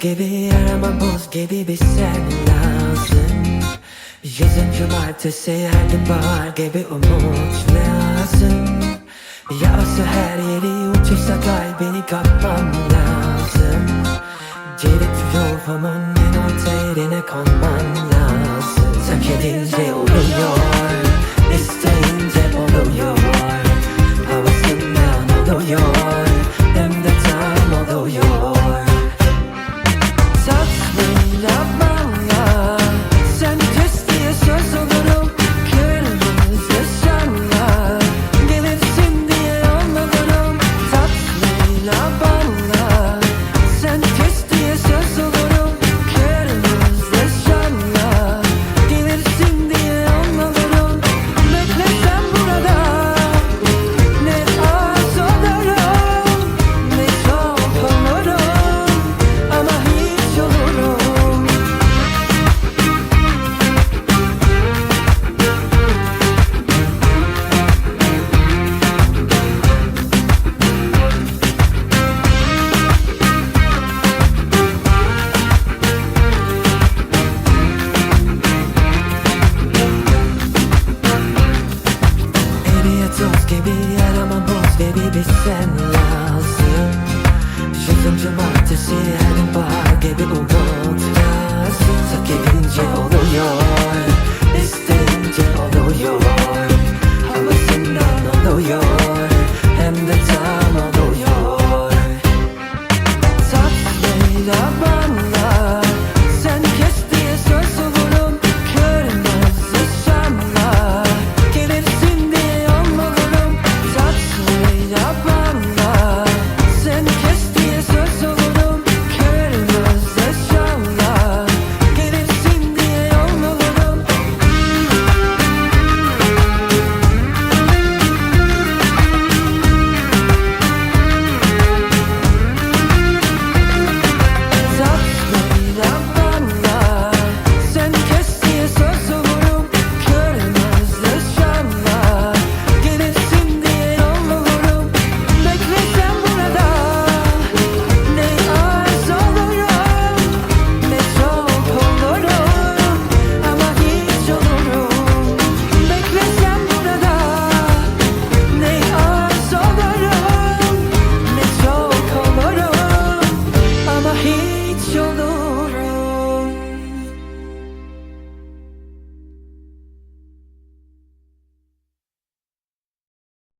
gibi yarama buz gibi bir sen lazım. Yazın cumartesi her gün bahar gibi umut lazım? Yağsa her yeri uçursa kalbini kapmam lazım. Gelip ruhumun en orta yerine konman lazım. Terk edince oluyor isteyince oluyor. Havasından oluyor gibi yarama buz gibi bir sen lazım. Yüzüm cumartesi her gün